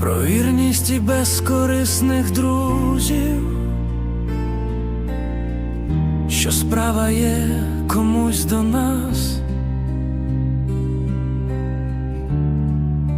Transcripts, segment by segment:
Про вірність і безкорисних друзів, що справа є комусь до нас,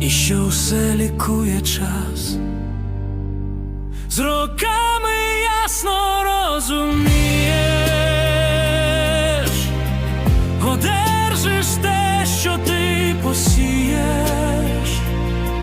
і що усе лікує час. З роками ясно розумієш, одержиш те,